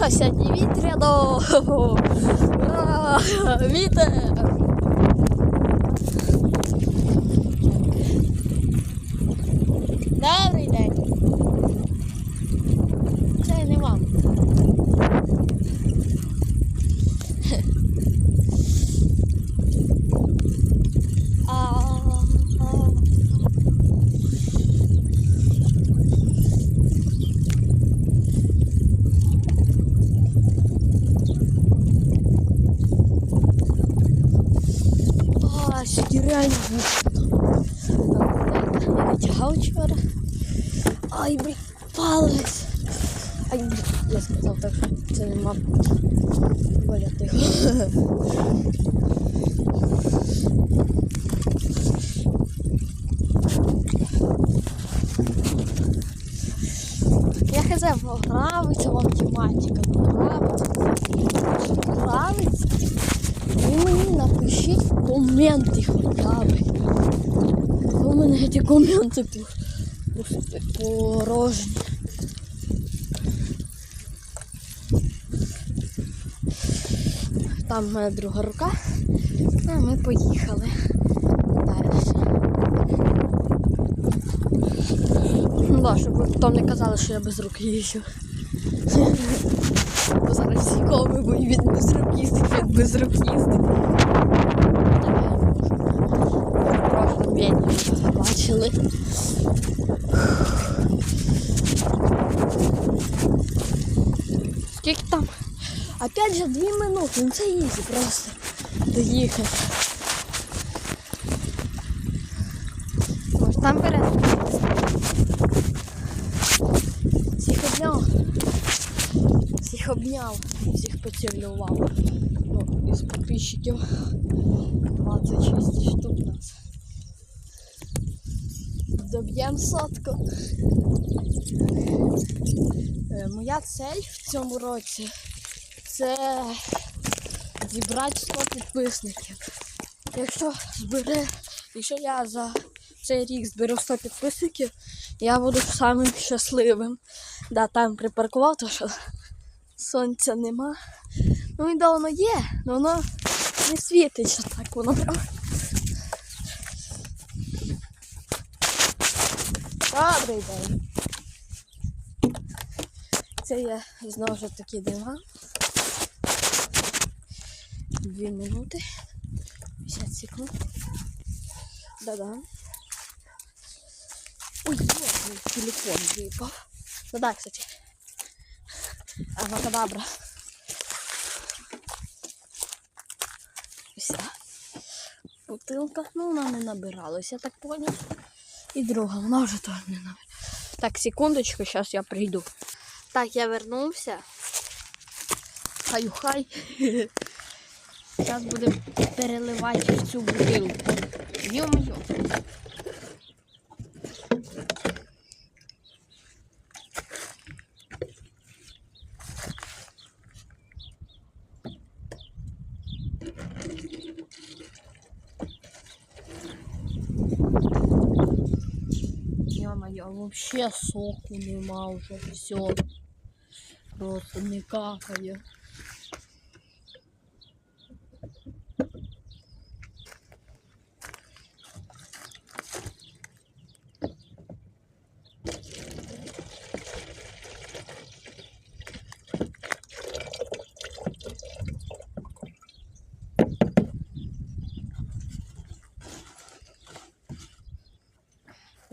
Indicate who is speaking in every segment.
Speaker 1: що сьогодні вітряно. Ура! Вітер! Добрий день. Це не вам. А, а. А, сьогодні реально. Я витягав вчора. Ай, блін, палець. Ай, блін, я сказав так, що це не мав. Боля тихо. Я хз, нравиться вам тематика, не нравится. Напишіть коменти хоча б. У мене ці коменти по- порожні. Там в мене друга рука, а ми поїхали далі. Ну да, щоб потім не казали, що я без рук їжджу. Бо зараз всі коми, бо він без рук їздить, він без рук їздить. Бачили. Скільки там? Опять же, дві минути, ну це ізі просто доїхати. Може там перед. Всіх обняв. Всіх обняв, всіх поцілював. Ну, із підписчиків 26 штук нас. Доб'ємо сотку. Е, Моя цель в цьому році це зібрати 100 підписників. Якщо збере, якщо я за цей рік зберу 100 підписників, я буду самим щасливим. Да, там припаркував, то що сонця нема. Ну і да, воно є, але воно не світить, так воно прям. Добрий день. Це я знову ж таки диван. Дві минути. 50 секунд. Да-да. Ой, телефон випав. Да-да, кстати. Авокадабра. Ось. Бутилка, ну вона не набиралась, я так поняв. І друга, вона вже теж не набиралась. Так, секундочку, зараз я прийду. Так, я вернувся. Хай-хай. Зараз будемо переливати в цю бутилку. Йо-моє. Ё-моё, вообще соку нема уже, все. Просто не какає.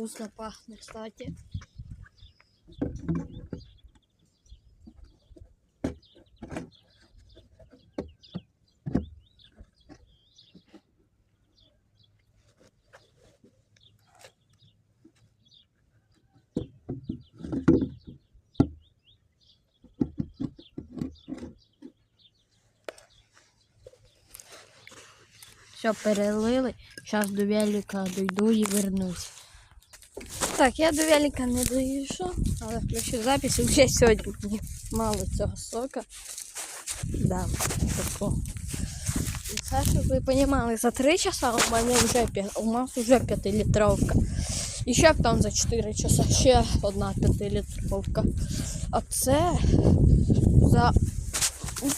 Speaker 1: Вкусно пахнет, кстати. Все, перелили. Зараз до велика дойду і вернусь. Так, я до велика не доїжджу, але включу запис і вже сьогодні мало цього сока. Да. І це, щоб ви розуміли, за 3 часа у мене вже у нас вже 5-літровка. І ще там за 4 часа ще одна 5-літровка. А це за.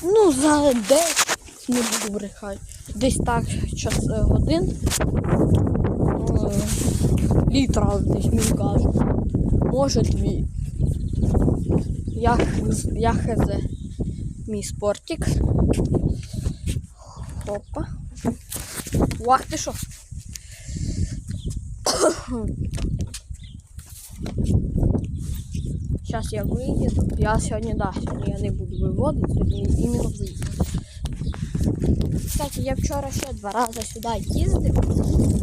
Speaker 1: Ну, за десь не буду брехати. Десь так час е, годин. Е, Літра десь мені кажуть. Може дві. Я, я хз. Мій спортик. Опа. Вах, ти що? Сейчас я выеду. Я сегодня, да, сегодня я не буду виводити, сьогодні іменно виїду. Кстати, я вчора ще два рази сюди їздив.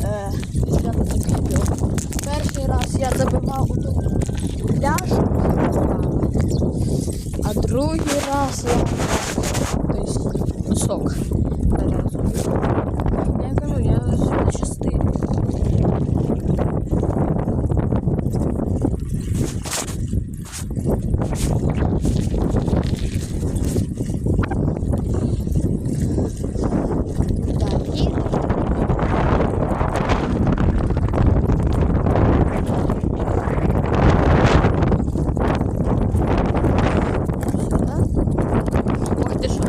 Speaker 1: Е, мотоцикла. Перший раз я забивав у тому а другий раз я тобто, сок. перезував. Я кажу, я сьогодні щастивий. Так, їду. Сюди. Ох ти що.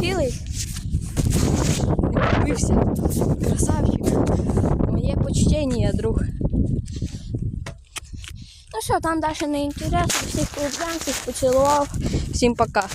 Speaker 1: Цілий. Не. Красавчик. Моє почтення, друг. Ну що, там далі не інтересно. Всіх всіх поцілував. Всім пока.